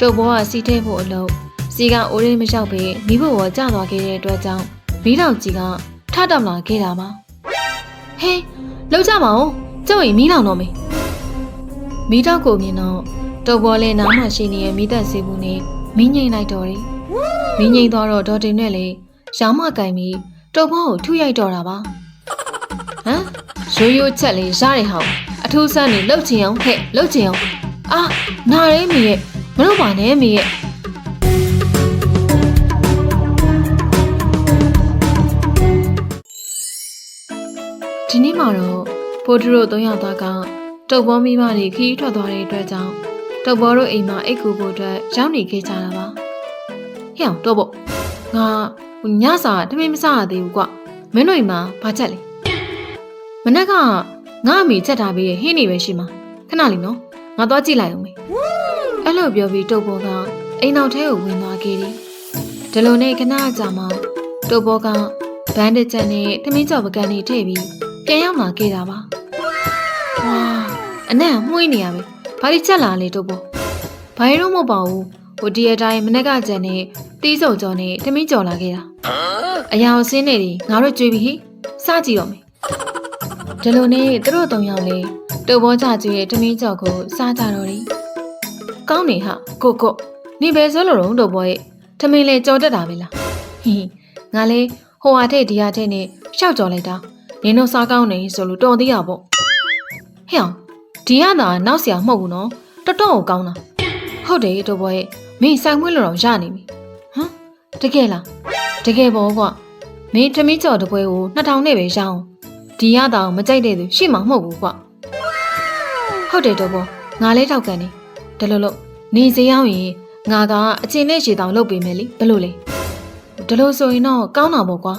တုတ်ဘောကစီထဲဖို့အလုပ်စီကအိုးရင်းမလျှောက်ပဲမိဖို့ဝကျသွားခဲ့တဲ့အတွက်ကြောင့်မီးတောင်ကြီးကထတောက်လာခဲ့တာပါဟေးလောက်ကြပါဦးကျုပ်ရင်မီးလောင်တော့မယ်မီးတောက်ကိုမြင်တော့တုတ်ဘောလဲနားမှရှိနေတဲ့မိသက်စီဘူးနဲ့မင်းငိမ့်လိုက်တော့တယ်မင်းငိမ့်သွားတော့ဒေါ်တင်နဲ့လေရောင်းမကင်ပြီးတုတ်ဘောကိုထုရိုက်တော့တာပါဟမ်ရိုးရိုးချက်လေးရားတယ်ဟောင်းအထူးဆန်းနေလှုပ်ချင်အောင်ဟဲ့လှုပ်ချင်အောင်အာနာရဲမီရဲ့ မလုပ်ပါနဲ့မီရဲ့ဒီနေ့မှာတော့ဖိုးဒူတို့၃ယောက်သားကတုတ်ဘောမိမတွေခီးထွက်သွားတဲ့အတွက်ကြောင့်တုတ်ဘောတို့အိမ်မှာအိတ်ကူဖို့အတွက်ရောက်နေခဲ့ကြတာပါ။ဟဲ့အောင်တော့ပေါ့ငါညစာတမင်မစားရသေးဘူးကွမင်းတို့အိမ်မှာဘာချက်လဲမနက်ကငါအမေချက်ထားပြီးဟင်းနေပဲရှိမှာခဏလေးနော်ငါသွားကြည့်လိုက်အောင်မေ အဲ့လိုပြောပြီးတုတ်ဘောကအိမ်နောက်ထဲကိုဝင်သွားခဲ့တယ်ဒီလိုနဲ့ခဏကြာမှတုတ်ဘောကဘန်ဒစ်ချက်နဲ့တမင်ကြော်ပကံတွေထည့်ပြီးပြန်ရောက်လာခဲ့တာပါ။ဝါအနက်မှုေးနေရပဲ။ဘာလို့ချက်လာလဲတို့ပေါ့။ဘာရင်တော့မဟုတ်ပါဘူး။ဟိုဒီအတိုင်းမနေ့ကကြံနေတီးစုံကြော်နေတမင်းကြော်လာခဲ့တာ။အရာကိုစင်းနေတယ်ငါတို့ကြွေးပြီဟိ။စကြည့်တော့မယ်။ဒီလိုနဲ့သူတို့သုံးယောက်လေးတုပ်ဘောကြကျွေးရဲ့တမင်းကြော်ကိုစားကြတော့တယ်။ ကောင်းနေဟာကိုကိုနေပဲဆိုလို့တော့တုပ်ဘောရဲ့တမင်းလေကြော်တတ်တာပဲလား။ဟိငါလေဟိုဟာထက်ဒီဟာထက်နဲ့ရှောက်ကြော်လိုက်တာ။နင်တို့စားကောင်းနေဆိုလို့တော်သေးရပေါ့ဟဲ့အောင်ဒီရတာနောက်ဆရာမဟုတ်ဘူးနော်တော်တော်ကိုကောင်းတာဟုတ်တယ်တော်ဘောရဲ့မင်းဆိုင်မွေးလို့တော့ရနေပြီဟမ်တကယ်လားတကယ်ပေါ့ကွာမင်းထမင်းကြော်တပွဲကို2000နဲ့ပဲရအောင်ဒီရတာကိုမကြိုက်တဲ့သူရှိမှာမဟုတ်ဘူးကွာဟုတ်တယ်တော်ဘောငါလေးထောက်ကန်နေ ဒါလို့လို့နေစရောက်ရင်ငါကအချင်းနဲ့ရှည်တောင်လုပ်ပေးမယ်လीဘယ်လိုလဲဒါလို့ဆိုရင်တော့ကောင်းတာပေါ့ကွာ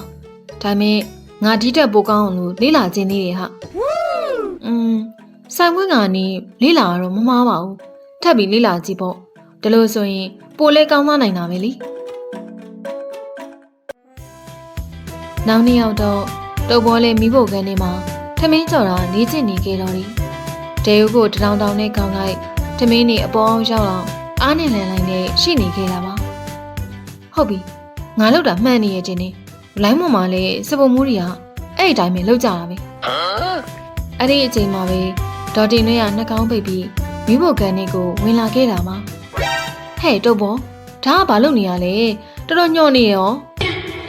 ဒါပေမဲ့ငါဒီတက်ပိုကောင်းအောင်လို့လေးလာခြင်းသေးတယ်ဟာอืมဆိုင်ဝင်းကနေလေးလာတော့မမားပါဘူးထပ်ပြီးလေးလာကြည့်ပေါ့ဒါလို့ဆိုရင်ပိုလဲကောင်းသွားနိုင်တာပဲလीနောက်နေ့ရောက်တော့တုပ်ဘောလေးမိဖို့ကန်နေမှာထမင်းကြော်တာလေးချင်နေခဲ့တော့တယ်ဒေယုကိုတထောင်တောင်နဲ့ကောင်းလိုက် ထမင်းနေအပေါ်အောင်ရောက်အောင်အားနဲ့လန်လိုက်နဲ့ရှိနေခဲ့တာပါဟုတ်ပြီငါလောက်တာမှန်နေရဲ့ချင်းနေလိုင်းပေါ်မှာလည်းစပုံမှုတွေကအဲ့ဒီတိုင်းပဲလောက်ကြတာပဲအဲ့ဒီအချိန်မှာပဲဒေါ်တင်တွေကနှာခေါင်းပိတ်ပြီးမိဖို့ကန်လေးကိုဝင်လာခဲ့တာပါဟဲ့တုတ်ဘောဒါကဘာလုပ်နေရလဲတော်တော်ညှော့နေရော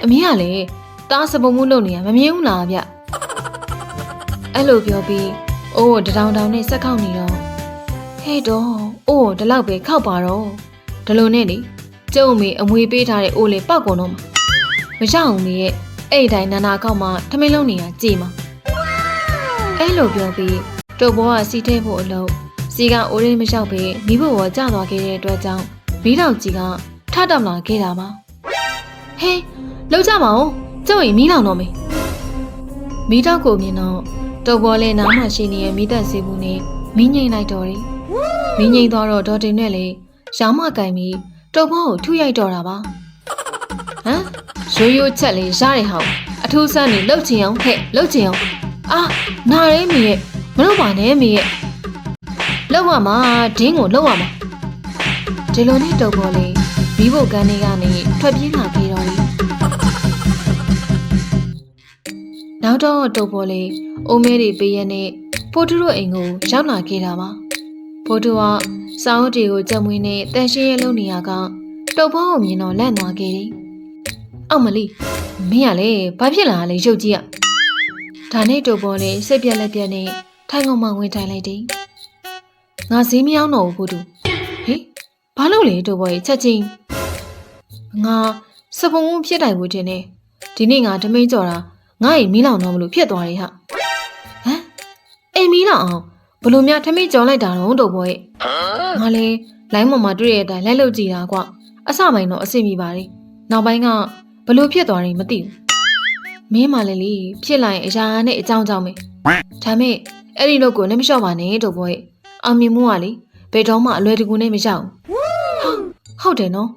အမေကလည်းတားစပုံမှုလုပ်နေရမမြင်ဘူးလားဗျအဲ့လိုပြောပြီးအိုးတထောင်ထောင်နဲ့ဆက်ခောက်နေတော့ ဟဲ့တော့အိုးဒီလောက်ပဲခောက်ပါတော့ဒီလိုနဲ့လေကျုံမေအမွေပေးထားတဲ့အိုးလေးပောက်ကုန်တော့မှာမရအောင်မေရဲ့အဲ့ဒီတိုင်းနာနာကောက်မှထမင်းလုံးနေရကြည်မှာအဲ့လိုပြောပြီးတုတ်ဘောကစီထဲဖို့အလုပ်စီကအိုးရင်းမလျှောက်ပဲမိဖို့ဝကျသွားခဲ့တဲ့အတွက်ကြောင့်မီးတောင်ကြီးကထတောက်လာခဲ့တာပါဟေးလောက်ကြပါဦးကျုပ်ရင်မီးလောင်တော့မယ်မီးတောက်ကိုမြင်တော့တုတ်ဘောလဲနားမှရှိနေတဲ့မိသက်စီဘူးနဲ့မင်းငိမ့်လိုက်တော့တယ် မင်းငိမ့်သွားတော့ဒေါ်တင်နဲ့လေရောင်းမကင်ပြီးတုတ်ဘောကိုထုရိုက်တော့တာပါဟမ်ရိုးရိုးချက်လေးရားတယ်ဟောင်းအထူးဆန်းနေလှုပ်ချင်အောင်ဟဲ့လှုပ်ချင်အောင်အာနာရဲမီရဲ့မလုပ်ပါနဲ့မီရဲ့လှုပ်ရမှာဒင်းကိုလှုပ်ရမှာဒီလိုနဲ့တုပ်ပေါ်လေးမိဖို့ကန်းလေးကနေထွက်ပြေးလာခဲ့တော့လေနောက်တော့တုပ်ပေါ်လေးအိုးမဲတွေပေးရနဲ့ဖိုးတူတို့အိမ်ကိုရောက်လာခဲ့တာပါ ဖိုးတူကစောင်းတီကိုကြက်မွေးနဲ့တန်ရှင်းရဲလုံးနေရကတုပ်ပေါ်ကိုမြင်တော့လန့်သွားခဲ့တယ်အောက်မလေးမင်းကလည်းဘာဖြစ်လာလဲရုပ်ကြီးอ่ะဒါနဲ့တူပေါ်လေစိတ်ပြက်လက်ပြက်နဲ့ထိုင်ကုန်မှဝင်ထိုင်လိုက်တယ်ငါဈေးမရောက်တော့ဘူးဘုသူဟေးဘာလို့လဲတူပေါ်ရဲ့ချက်ချင်းငါစပုံုံဖြစ်တိုင်ဘူးတင်နေဒီနေ့ငါဓမိန်ကြော်တာငါ့ရင်မီးလောင်တော့မလို့ဖြစ်သွားတယ်ဟာဟမ်အိမ်မီးလောင်အောင် ဘလို့များဓမိန်ကြော်လိုက်တာတော့တူပေါ်ရဲ့ငါလေလိုင်းပေါ်မှာတွေ့ရတဲ့အတိုင်းလိုက်လုပ်ကြည့်တာကွအစပိုင်းတော့အဆင်ပြေပါတယ်နောက်ပိုင်းကဘလို့ဖြစ်သွားတယ်မသိဘူးမင်းမလည်းလေဖြစ်လိုက်ရင်အရာနဲ့အကြောင်းကြောင့်ပဲဒါမဲ့အဲ့ဒီလို့ကိုလည်းမလျှော့ပါနဲ့တော့ဘောရဲ့အောင်မြင်မှုကလေဘယ်တော့မှအလွယ်တကူနဲ့မရအောင်ဟာဟုတ်တယ်နော်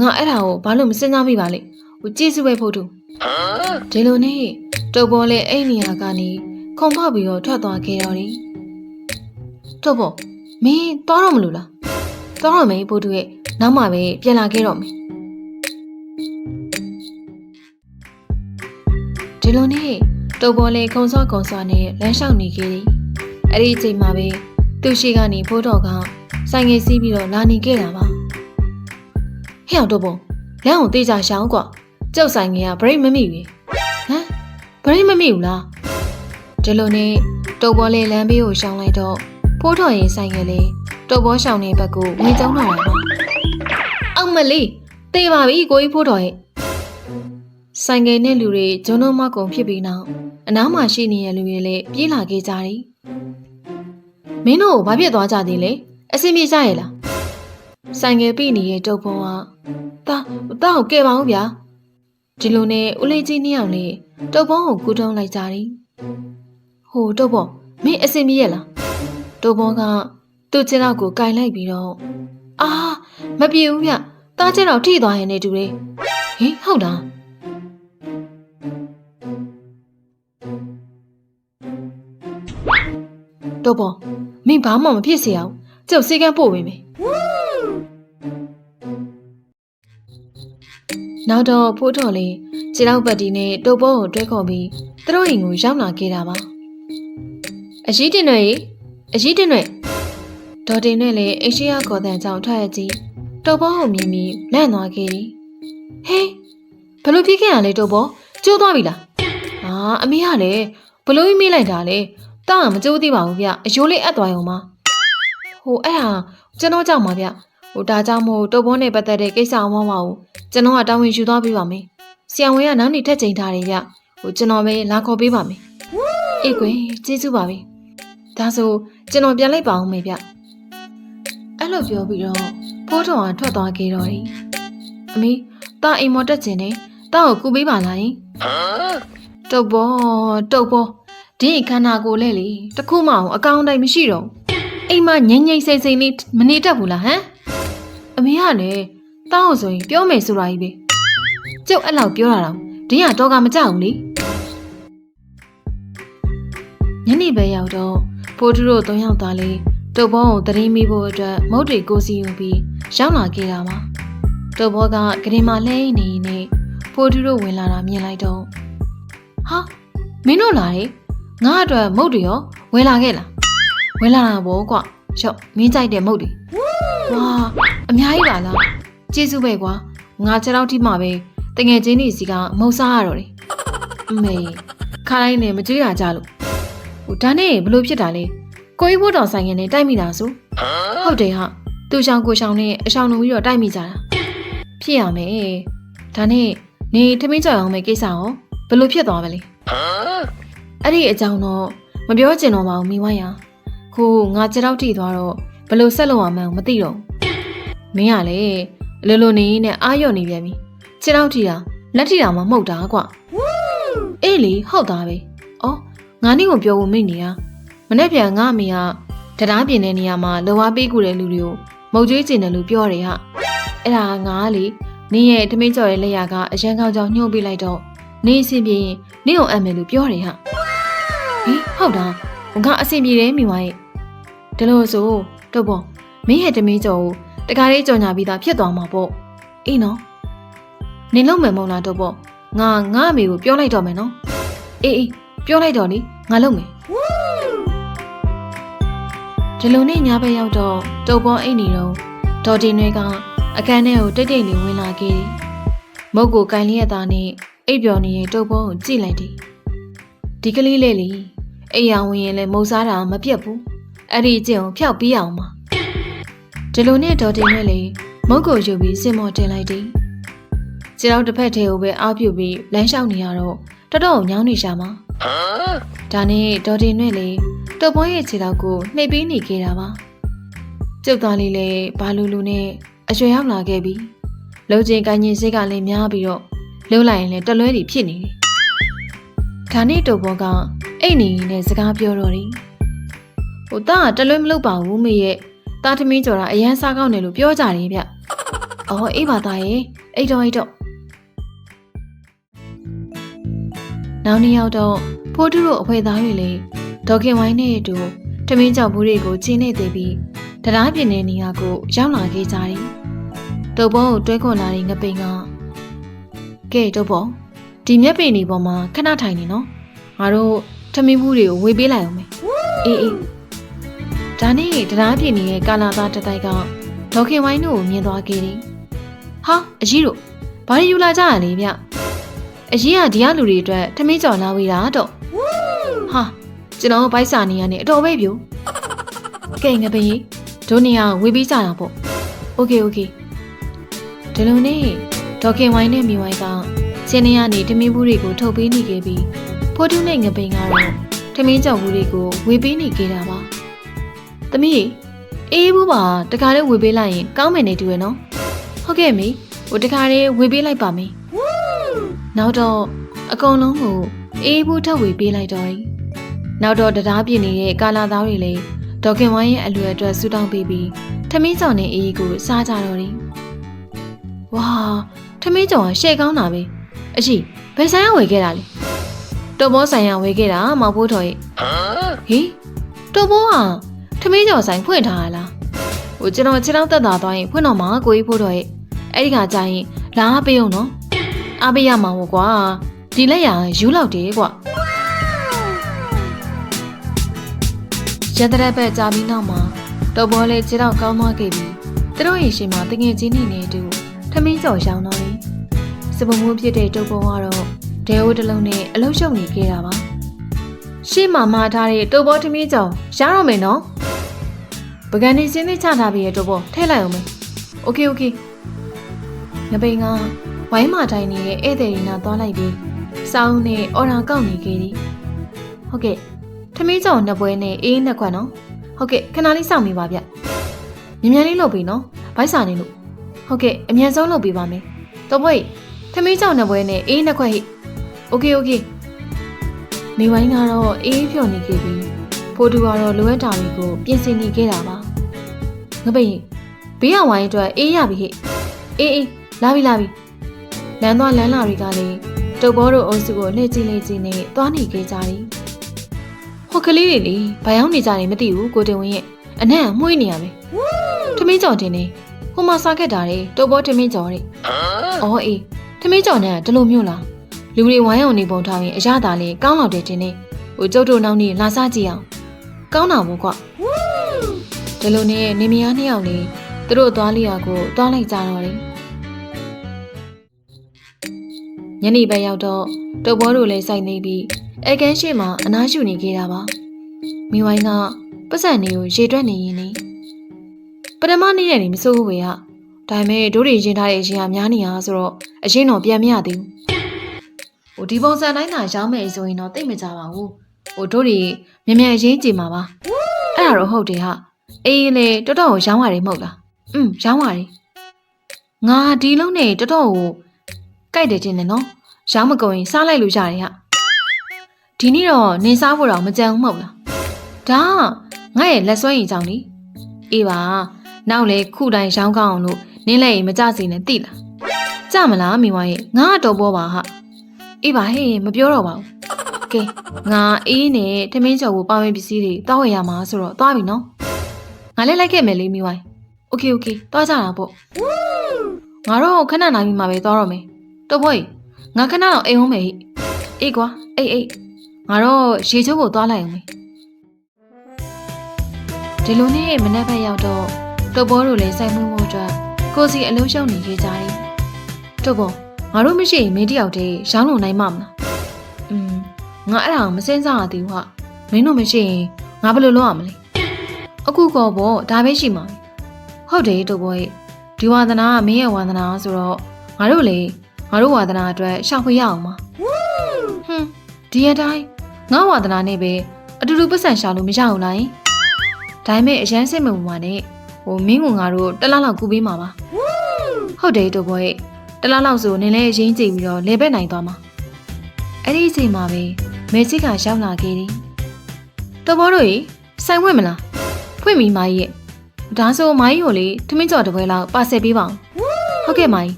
ငါအဲ့ဒါကိုဘာလို့မစဉ်းစားမိပါလဲဟိုကြည့်စုပဲဖို့တူဒီလိုနဲ့တုပ်ဘောလည်းအဲ့နေရာကနေခုံဖောက်ပြီးတော့ထွက်သွားခဲ့တော့တယ် တုပ်ဘောမင်းသွားတော့မလို့လားသွားတော့မယ်ဖို့တူရဲ့နောက်မှပဲပြန်လာခဲ့တော့မယ်ဒီလိုနဲ့တုပ်ပေါ်လေးခုံစောခုံစောနဲ့လမ်းလျှောက်နေခဲ့သည်အဲ့ဒီအချိန်မှာပဲသူ့ရှိကနေဖိုးတော်ကဆိုင်ငယ်စီးပြီးတော့လာနေခဲ့တာပါဟဲ့အောင်တုပ်ပေါ်လမ်းကိုတေးကြရှောင်းကွာကျုပ်ဆိုင်ငယ်ကဘရိတ်မမိဘူးဟမ်ဘရိတ်မမိဘူးလားဒီလိုနဲ့တုပ်ပေါ်လေးလမ်းဘေးကိုရှောင်းလိုက်တော့ ဖိုးတော်ရင်ဆိုင်ငယ်လေးတုပ်ပေါ်ရှောင်းနေဘက်ကိုဝင်ကြောင်းလာတာပါအောင်မလေးတေးပါပြီကိုကြီးဖိုးတော်ရဲ့ဆိုင်ကယ်နဲ့လူတွေဂျုံလုံးမကုံဖြစ်ပြီးနောက်အနားမှာရှိနေတဲ့လူတွေလည်းပြေးလာခဲ့ကြတယ်။မင်းတို့ဘာဖြစ်သွားကြသေးလဲ။အဆင်ပြေကြရဲ့လား။ဆိုင်ကယ်ပြနေတဲ့တုပ်ပုံကတာတာကိုကဲပါဦးဗျာ။ဒီလိုနဲ့ဦးလေးကြီးနှစ်ယောက်လေးတုပ်ပုံကိုကူးတုံးလိုက်ကြတယ်။ဟိုတုပ်ပုံမင်းအဆင်ပြေရဲ့လား။ တုပ်ပုံကသူ့ခြေထောက်ကိုကင်လိုက်ပြီးတော့အာမပြေဘူးဗျ။တားခြေထောက်ထိသွားရင်လည်းတူတယ်။ဟင်ဟုတ်လား။တော့ပေါ့မင်းဘာမှမဖြစ်စေအောင်ကျုပ်စေကန်းပို့ပေးမယ်နောက်တော့ဖိုးတော်လေးခြေတော့ပတ်တီနဲ့တုပ်ပေါ်ကိုတွဲခေါ်ပြီးသူတို့အိမ်ကိုရောက်လာခဲ့တာပါအရှိတင်တွေ အရှိတင်တွေဒေါ်တင်နဲ့လည်းအိရှိယခေါ်တဲ့ကြောင့်ထွက်ရကြည့်တုပ်ပေါ်ကိုမြင်ပြီးလန့်သွားခဲ့တယ်ဟေးဘလို့ဖြစ်ခဲ့ရလဲတုပ်ပေါ်ကျိုးသွားပြီလားအာအမေကလည်းဘလို့မေးလိုက်တာလဲတားကမကြိုးသေးပါဘူးဗျအယိုးလေးအပ်သွားရုံပါဟိုအဲ့ဟာကျွန်တော်ကြောက်ပါဗျဟိုဒါကြောင့်မို့တုပ်ပေါ်နဲ့ပတ်သက်တဲ့ကိစ္စအမောင်းပါဘူးကျွန်တော်ကတာဝန်ယူသွားပေးပါမယ်ဆရာဝန်ကနောက်နေထက်ချိန်ထားတယ်ဗျဟိုကျွန်တော်ပဲလာခေါ်ပေးပါမယ်အေးကွယ်ကျေးဇူးပါပဲ ဒါဆိုကျွန်တော်ပြန်လိုက်ပါအောင်မေဗျအဲ့လိုပြောပြီးတော့ဖိုးထောင်ကထွက်သွားခဲ့တော့တယ်အမေတာအိမ်မော်တက်ကျင်နေတာကိုကူပေးပါလားယင်တုပ်ပေါ်တုပ်ပေါ်ဒီခန္ဓာကိုယ်လဲလေတခုမှအောင်အကောင်းတိုင်းမရှိတော့ဘူးအိမ်မှာငိမ့်ငိမ့်စိမ့်စိမ့်လေးမနေတတ်ဘူးလားဟမ်အမေကလည်းတောင်းဆိုရင်ပြောမယ်ဆိုတာကြီးပဲကျုပ်အဲ့လောက်ပြောတာတော့ဒီကတော့ကမကြောက်ဘူးလေညနေပဲရောက်တော့ ဖိုးသူတို့သုံးယောက်သားလေးတုပ်ဘောကိုတရင်မိဖို့အတွက်မုတ်တွေကိုစီယူပြီးရောက်လာခဲ့တာပါတုပ်ဘောကဂရင်မာလှဲနေနေဖိုးသူတို့ဝင်လာတာမြင်လိုက်တော့ဟာမင်းတို့လာတယ်ငါအတွက်မုတ်တွေရောဝယ်လာခဲ့လားဝယ်လာတာဗောကွာရော့မင်းကြိုက်တဲ့မုတ်တွေဝါအများကြီးပါလားကျေးဇူးပဲကွာငါခြေထောက်ထိမှပဲတငယ်ချင်းတွေစီကမုတ်စားရတော့တယ်အမေခါတိုင်းနဲ့မကြွေးရကြလို့ ဟိုဒါနဲ့ဘလို့ဖြစ်တာလဲကိုကြီးဘိုးတော်ဆိုင်ငယ်နဲ့တိုက်မိတာဆိုဟုတ်တယ်ဟာသူ့ရှောင်းကိုရှောင်းနဲ့အရှောင်းလုံးပြီးတော့တိုက်မိကြတာဖြစ်ရမယ်ဒါနဲ့နေထမင်းကြော်အောင်မယ်ကိစ္စရောဘလို့ဖြစ်သွားမလဲအဲ့ဒီအကြောင်းတော့မပြောချင်တော့ပါဘူးမိဝိုင်းရခုငါကြောက်ထိသွားတော့ဘယ်လို့ဆက်လို့အောင်မသိတော့ဘူးမင်းကလေအလိုလိုနေရင်းနဲ့အာရုံနေပြန်ပြီခြေထောက်ထိတာလက်ထိတာမှမဟုတ်တာကွအေးလေဟုတ်သားပဲဩ ငါနေ့ကပြောဖို့မိနေရမနေ့ပြန်ငါအမေကတရားပြင်တဲ့နေရာမှာလောဝါပေးကူတဲ့လူတွေကိုမုတ်ကျွေးကျင်တယ်လို့ပြောတယ်ဟာအဲ့ဒါငါကလေနင်းရဲ့ထမင်းကြော်ရဲ့လက်ရကအရန်ကောင်းကြောင်ညှို့ပေးလိုက်တော့နေအဆင်ပြေရင်နင်းအောင်အပ်မယ်လို့ပြောတယ်ဟာဟင်ဟုတ်တာငါအဆင်ပြေတယ်မိမရဲ့ဒါလို့ဆိုတော့ပေါ့မင်းရဲ့တမင်းကျော်ကိုတခါလေးကြော်ညာပြီးသားဖြစ်သွားမှာပေါ့အေးနော်နင်လုံးမယ်မဟုတ်လားတော့ပေါ့ငါငါအမေကိုပြောလိုက်တော့မယ်နော်အေးအေး ပြောလိုက်တော့လေငါလုံးမယ်ဒီလိုနဲ့ညဘက်ရောက်တော့တုပ်ပေါ်အိတ်နေတော့ဒေါ်တင်တွေကအခန်းထဲကိုတိတ်တိတ်လေးဝင်လာခဲ့တယ်မုတ်ကိုကန်လျက်သားနဲ့အိပ်ပျော်နေတဲ့တုပ်ပေါ်ကိုကြည့်လိုက်တယ်ဒီကလေးလေးလီအိယာဝင်ရင်လည်းမုံစားတာမပြတ်ဘူးအဲ့ဒီအကျင့်ကိုဖျောက်ပြီးအောင်ပါဒီလိုနဲ့ဒေါ်တင်နဲ့လေမုတ်ကိုယူပြီးစင်မော်တင်လိုက်တယ် ခြေတော့တစ်ဖက်ထဲကိုပဲအောက်ပြုတ်ပြီးလမ်းလျှောက်နေရတော့တော်တော်ညောင်းနေရှာမှာဒါနဲ့ဒေါ်တင်နဲ့လေတုပ်ပွားရဲ့ခြေတော့ကိုနှိပ်ပေးနေခဲ့တာပါကျုပ်သားလေးလည်းဘာလူလူနဲ့အရွယ်ရောက်လာခဲ့ပြီလုံချင်းကိုင်းချင်းစိတ်ကလည်းများပြီးတော့လှုပ်လိုက်ရင်လည်းတလွဲတွေဖြစ်နေတယ်ဒါနဲ့တုပ်ဘောကအိတ်နေနေနဲ့စကားပြောတော့တယ်။ဟိုတာကတလွဲမလုပ်ပါဘူးမေရဲ့။တာသမင်းကြော်တာအရန်စားကောင်းတယ်လို့ပြောကြတယ်ဗျ။အော်အေးပါသားရဲ့အိတ်တော့အိတ်တော့ နောက်နေ့ရောက်တော့ဖိုးတူတို့အဖွဲသားတွေလည်းဒေါခင်ဝိုင်းနဲ့အတူသမင်းကြော်ဘူးတွေကိုချင်းနေသေးပြီးတရားပြင်းနေနေရကိုရောက်လာခဲ့ကြတယ်။တုပ်ပေါ်ကိုတွဲခွန်လာတဲ့ငပိန်ကကဲတုပ်ပေါ်ဒီမျက်ပင်ဒီပေါ်မှာခဏထိုင်နေနော်ငါတို့ထမင်းဘူးတွေကိုဝေပေးလိုက်အောင်မေအေးအေးဒါနဲ့တရားပြည့်နေတဲ့ကာလာသားတစ်တိုက်ကဒေါခင်ဝိုင်းတို့ကိုမြင်သွားခဲ့တယ်ဟာအကြီးတို့ဘာလို့ယူလာကြရလဲဗျ အကြီးကဒီကလူတွေအတွက်ထမင်းကြော်လာဝေးတာတော့ဟာကျွန်တော်ဘိုက်စာနေရနေအတော်ပဲပြိုကဲငပိန်ကြီးဒိုနေယာဝေပေးကြတာပေါ့โอเคโอเคဒီလိုနဲ့ဒေါခင်ဝိုင်းနဲ့မိဝိုင်းကစင်းနေရနေထမင်းဘူးတွေကိုထုတ်ပေးနေခဲ့ပြီးဖိုးထုနဲ့ငပိန်ကတော့ထမင်းကြော်ဘူးတွေကိုဝေပေးနေခဲ့တာပါသမီးအေးဘူးပါတခါလေးဝေပေးလိုက်ရင်ကောင်းမယ်နေတူရယ်နော်ဟုတ်ကဲ့မေဟိုတခါလေးဝေပေးလိုက်ပါမေ နောက်တော့အကုန်လုံးကိုအေးဘူးထုတ်ဝေပေးလိုက်တော့တယ်နောက်တော့တရားပြည့်နေတဲ့ကာလာသားတွေလည်းဒေါခင်ဝိုင်းရဲ့အလွယ်အတွက်ဆူတောင်းပေးပြီးထမင်းကြော်နဲ့အေးကိုစားကြတော့တယ်ဝါထမင်းကြော်ကရှေ့ကောင်းတာပဲအရှိဘယ်ဆိုင်ရဝေခဲ့တာလဲတော်ဘောဆိုင်ရဝေခဲ့တာမောင်ဖိုးတော်ရဲ့ဟေးတော်ဘောကထမင်းကြော်ဆိုင်ဖွင့်ထားရလားဟိုကျွန်တော်ခြေထောက်တက်တာသွားရင်ဖွင့်တော့မှာကိုကြီးဖိုးတော်ရဲ့အဲ့ဒီကကြာရင်လာအားပေးအောင်နော် အားပေးရမှာဟိုကွာဒီလက်ရယူလောက်တယ်ကွာရတရက်ပဲကြာပြီးနောက်မှာတော်ဘောလေးခြေထောက်ကောင်းသွားခဲ့ပြီးသူတို့ရဲ့ရှင်မှာတငယ်ချင်းနေနေတူထမင်းကြော်ရောင်းတော့တယ်စပုံမှုဖြစ်တဲ့တုပ်ဘောကတော့ဒဲအိုးတစ်လုံးနဲ့အလုံးရှုံနေခဲ့တာပါရှေ့မှာမှာထားတဲ့တုပ်ဘောထမင်းကြော်ရတော့မယ်နော် ပကံနေစင်းနေချထားပြီးရတော့ပေါ့ထဲလိုက်အောင်မေโอเคโอเคငပိန်က ဝိုင်းမတိုင်းနေတဲ့ဧည့်သည်ရီနာသွားလိုက်ပြီးစောင်းနဲ့အော်ရာကောက်နေခဲ့သည်ဟုတ်ကဲ့ထမင်းကြောင်နှစ်ပွဲနဲ့အေးနှစ်ခွက်နော်ဟုတ်ကဲ့ခဏလေးစောင့်မိပါဗျမြန်မြန်လေးလုပ်ပြီးနော်ဘိုက်စာနေလို့ဟုတ်ကဲ့အမြန်ဆုံးလုပ်ပေးပါမယ်တော့ဘွေထမင်းကြောင်နှစ်ပွဲနဲ့အေးနှစ်ခွက်ဟိโอเคโอเคမိဝိုင်းကတော့အေးဖြော်နေခဲ့ပြီးဖိုးတူကတော့လိုအပ်တာတွေကိုပြင်ဆင်နေခဲ့တာပါငပိန်ဘေးရဝိုင်းအတွက်အေးရပြီဟဲ့အေးအေးလာပြီလာပြီ လမ်းသွားလမ်းလာတွေကလည်းတုပ်ဘောတို့အုပ်စုကိုလှည့်ကြည့်လှည့်ကြည့်နဲ့သွားနေခဲ့ကြတယ်ဟိုကလေးတွေလေဘာရောက်နေကြတယ်မသိဘူးကိုတင်ဝင်းရဲ့အနံ့မှုေးနေရပဲထမင်းကြော်တင်နေဟိုမှာစားခဲ့တာတယ်တုပ်ဘောထမင်းကြော်တဲ့အော်အေးထမင်းကြော်နဲ့ဒီလိုမျိုးလားလူတွေဝိုင်းအောင်နေပုံထားရင်အရသာလေးကောင်းတော့တယ်တင်နေဟိုကျုပ်တို့နောက်နေ့လာစားကြည့်အောင်ကောင်းတာမို့ကွာဒီလိုနဲ့နေမယားနှစ်ယောက်လေးသူတို့သွားလိရကိုသွားလိုက်ကြတော့တယ် ညနေဘက်ရောက်တော့တုပ်ပေါ်တို့လည်းစိုက်နေပြီးအဲကန်းရှိမှအနားယူနေခဲ့တာပါမိဝိုင်းကပတ်စံတွေကိုရေတွက်နေရင်းနေပထမနေ့ရက်နေမစိုးဘူးပဲဟာဒါပေမဲ့တို့တွေရင်ထားတဲ့အရင်ကများနေရဆိုတော့အရင်တော့ပြန်မရသေးဘူးဟိုဒီပုံစံတိုင်းသာရောင်းမယ်ဆိုရင်တော့သိမကြပါဘူးဟိုတို့တွေမြန်မြန်အရင်ကြည့်မှာပါအဲ့ဒါတော့ဟုတ်တယ်ဟာအေးလေတော်တော်ကိုရောင်းရတယ်မဟုတ်လားอืมရောင်းရတယ်ငါဒီလုံးနဲ့တော်တော်ကို ကြိုက်တယ်တင်တယ်နော်ရောင်းမကုန်ရင်စားလိုက်လို့ရတယ်ဟာဒီနေ့တော့နင်စားဖို့တော့မကြံဘူးမဟုတ်လားဒါကငါ့ရဲ့လက်စွဲရင်ကြောင့်လေအေးပါနောက်လေခုတိုင်းရောင်းကောင်းအောင်လို့နင်းလည်းမကြစီနဲ့တိလားကြမလားမိမရဲ့ငါကတော့ပေါ်ပါဟာအေးပါဟေးမပြောတော့ပါဘူးကဲငါအေးနဲ့ထမင်းကျော်ကိုပါဝင်ပစ္စည်းတွေတောင်းဝယ်ရမှာဆိုတော့သွားပြီနော်ငါလည်းလိုက်ခဲ့မယ်လေမိဝိုင်းโอเคโอเคသွားကြတာပေါ့ငါတော့ခဏနိုင်ပြီမှာပဲသွားတော့မယ် တော့ဘွေငါခဏတော့အိမ်ဟောမယ်ဟိအေးကွာအေးအေးငါတော့ရေချိုးကိုသွားလိုက်အောင်မေဒီလိုနဲ့မနေ့ဘက်ရောက်တော့တုပ်ဘောတို့လည်းစိုက်မှုမှုအတွက်ကိုစီအလုံးရှုံနေခဲ့ကြတယ်တုပ်ဘောငါတို့မရှိရင်မင်းတယောက်တည်းရောင်းလို့နိုင်မှာမလားอืมငါအဲ့ဒါကိုမစင်းစားရသေးဘူးဟာမင်းတို့မရှိရင်ငါဘယ်လိုလုပ်ရမလဲအခုကောပေါ့ဒါပဲရှိမှာဟုတ်တယ်တုပ်ဘောရဲ့ဒီဝါသနာကမင်းရဲ့ဝါသနာဆိုတော့ငါတို့လေ ငါတို့ဝါသနာအတွက်ရှောက်ခွေရအောင်ပါဟွန်းဒီအတိုင်းငါဝါသနာနဲ့ပဲအတူတူပတ်စံရှာလို့မရဘူးလားဒါပေမဲ့အရန်စစ်မမှုပါနဲ့ဟိုမင်းကငါတို့တစ်လားလောက်ကူပေးမှာပါဟုတ်တယ်တို့ဘောရဲ့တစ်လားလောက်ဆိုနင်းလဲအရင်ကြည့်ပြီးတော့လေဘက်နိုင်သွားမှာအဲ့ဒီအချိန်မှာပဲမေချစ်ကရောက်လာခဲ့တယ်တို့ဘောတို့ရေဆိုင်ဝင်မလားဖွင့်ပြီမာကြီးရဲ့ဒါဆိုမာကြီးကိုလေထမင်းကြော်တစ်ပွဲလောက်ပါဆက်ပေးပါအောင်ဟုတ်ကဲ့မာကြီး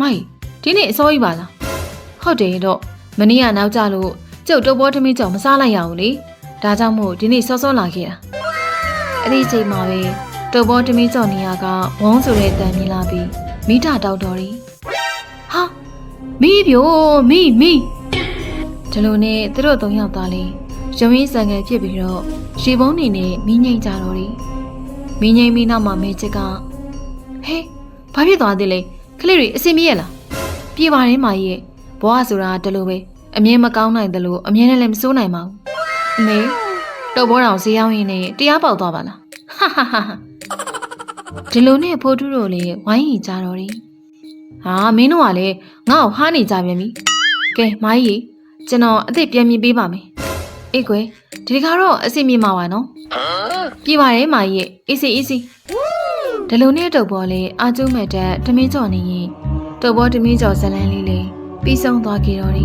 မိုင် ဒီနေ့အစောကြီးပါလားဟုတ်တယ်တော့မနေ့ကနောက်ကြလို့ကျုပ်တော့ဘောထမင်းကြော်မစားလိုက်ရဘူးလေဒါကြောင့်မို့ဒီနေ့စောစောလာခဲ့တာအဲ့ဒီအချိန်မှာပဲတုပ်ဘောတမီးကြော်နေရကဝုန်းဆိုတဲ့တန်မြင်လာပြီးမိတာတောက်တော်ရီဟာမိပြိုမိမိဒီလိုနဲ့သူတို့သုံးယောက်သားလေးရုံရင်းဆန်ငယ်ဖြစ်ပြီးတော့ရှီဘုံနေနဲ့မိငိမ့်ကြတော့ရီမိငိမ့်ပြီးနောက်မှာမဲချစ်ကဟေးဘာဖြစ်သွားသေးလဲကလေးတွေအစင်ပြေရလား ပြေပါတယ်မာကြီးရဲ့ဘဝဆိုတာဒီလိုပဲအမြင်မကောင်းနိုင်တယ်လို့အမြင်နဲ့လည်းမစိုးနိုင်ပါဘူးအမေတုပ်ဘောတော်ဈေးရောက်ရင်းနဲ့တရားပေါက်သွားပါလားဟာဟာဟာဟာဒီလိုနဲ့ဖိုးထုတို့လည်းဝိုင်းရင်ကြတော့ရီဟာမင်းတို့ကလည်းငါ့ကိုဟားနေကြပြန်ပြီကဲမာကြီးရေကျွန်တော်အစ်စ်ပြန်မြင်ပေးပါမယ်အေးကွယ်ဒီတခါတော့အစ်စ်မြင်ပါပါနော်ပြေပါတယ်မာကြီးရေအေးစီအေးစီဒီလိုနဲ့တုပ်ဘောလေးအာကျုံးမဲ့တဲ့တမင်းကြော်နေရင် တုပ်ဘောတမင်းကြော်ဇလန်းလေးလေးပြီးဆုံးသွားကြတော့ရီ